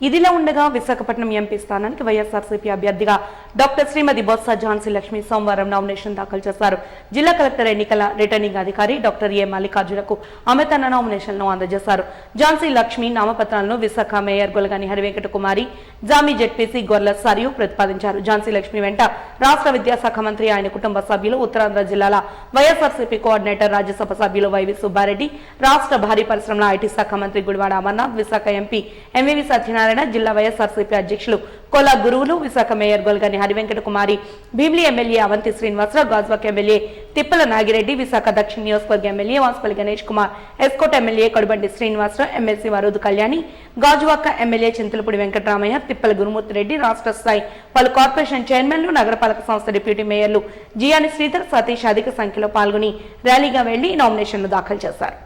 ఇదిలా ఉండగా విశాఖపట్నం ఎంపీ స్థానానికి వైఎస్ఆర్సీపీ అభ్యర్థిగా డాక్టర్ శ్రీమతి బొత్స ఝాన్సీ లక్ష్మి సోమవారం నామినేషన్ దాఖలు చేశారు. జిల్లా కలెక్టర్ ఎన్నికల రిటర్నింగ్ అధికారి డాక్టర్ ఏ మల్లికార్జునకు ఆమె తన నామినేషన్ను అందజేశారు. ఝాన్సీ లక్ష్మి నామపత్రాలను విశాఖ మేయర్ గొలగాని హరివెంకట కుమారి జామి జెడ్పీసీ గొర్ల సరియు ప్రతిపాదించారు. ఝాన్సీ లక్ష్మి వెంట రాష్ట్ర విద్యాశాఖ మంత్రి ఆయన కుటుంబ సభ్యులు ఉత్తరాంధ్ర జిల్లాల వైఎస్ఆర్సీపీ కోఆర్డినేటర్ రాజ్యసభ సభ్యులు వైవి సుబ్బారెడ్డి రాష్ట్ర భారీ పరిశ్రమల ఐటీ శాఖ మంత్రి గుడివాడ అమర్నాథ్ విశాఖ ఎంపీ ఎంవివి సత్యనారాయణ జిల్లా వైఎస్ఆర్సీపీ అధ్యక్షులు Kola Guruvulu Visakha mayor Golagani Harivenkata Kumari Bheemili MLA Avanti Srinivasarao Gajuwaka MLA Tippala Nagireddy Visakha దక్షిణ నియోజకవర్గ MLA Vasupalli Ganesh Kumar S Kota MLA Kadubandi Srinivasarao MLC Varudu Kalyani Gajuwaka MLA Chintalapudi Venkataramaiah Tippala Gurumurthy Reddy రాష్ట్ర స్థాయి పలు corporation చైర్మన్లు నగరపాలక సంస్థ deputy మేయర్లు జియాని శ్రీధర్ సతీష్ అధిక సంఖ్యలో పాల్గొని ర్యాలీగా వెళ్ళి నామినేషన్లు దాఖలు చేశారు.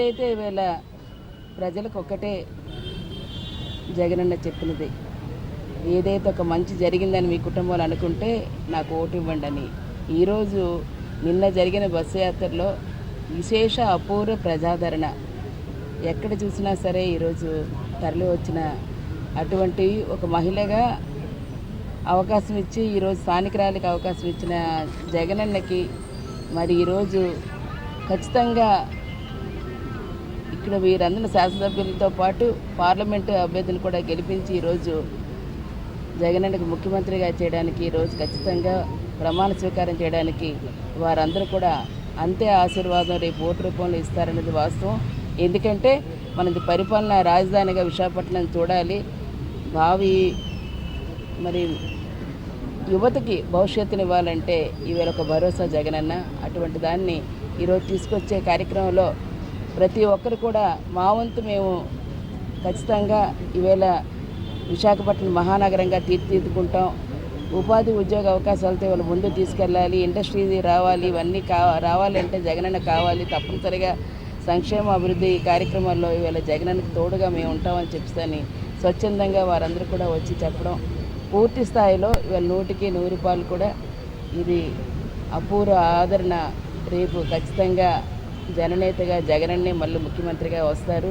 ఇదైతే వీళ్ళ ప్రజలకు ఒక్కటే జగనన్న చెప్పినది ఏదైతే ఒక మంచి జరిగిందని మీ కుటుంబాలు అనుకుంటే నాకు ఓటు ఇవ్వండి అని. ఈరోజు నిన్న జరిగిన బస్సు యాత్రలో విశేష అపూర్వ ప్రజాదరణ. ఎక్కడ చూసినా సరే ఈరోజు తరలి వచ్చిన అటువంటి ఒక మహిళగా అవకాశం ఇచ్చి ఈరోజు స్థానికురాలికి అవకాశం ఇచ్చిన జగనన్నకి మరి ఈరోజు ఖచ్చితంగా ఇక్కడ వీరందరిన శాసనసభ్యులతో పాటు పార్లమెంటు అభ్యర్థులు కూడా గెలిపించి ఈరోజు జగనన్నకి ముఖ్యమంత్రిగా చేయడానికి ఈరోజు ఖచ్చితంగా ప్రమాణ స్వీకారం చేయడానికి వారందరూ కూడా అంతే ఆశీర్వాదం రేపు ఓటు రూపంలో ఇస్తారనేది వాస్తవం. ఎందుకంటే మనది పరిపాలన రాజధానిగా విశాఖపట్నం చూడాలి. భావి మరి యువతకి భవిష్యత్తుని ఇవ్వాలంటే ఈవేళ ఒక భరోసా జగనన్న. అటువంటి దాన్ని ఈరోజు తీసుకొచ్చే కార్యక్రమంలో ప్రతి ఒక్కరు కూడా మా వంతు మేము ఖచ్చితంగా ఈవేళ విశాఖపట్నం మహానగరంగా తీర్చిదిద్దుకుంటాం. ఉపాధి ఉద్యోగ అవకాశాలతో వాళ్ళు ముందు తీసుకెళ్ళాలి ఇండస్ట్రీ రావాలి ఇవన్నీ కా రావాలంటే జగనన్న కావాలి. తప్పనిసరిగా సంక్షేమ అభివృద్ధి కార్యక్రమాల్లో ఈవేళ జగనన్నకు తోడుగా మేము ఉంటామని చెప్తాని స్వచ్ఛందంగా వారందరూ కూడా వచ్చి చెప్పడం. పూర్తి స్థాయిలో ఇవాళ నూటికి నూరు రూపాయలు కూడా ఇది అపూర్వ ఆదరణ. రేపు ఖచ్చితంగా జననేతగా జగనన్నే మళ్ళీ ముఖ్యమంత్రిగా వస్తారు.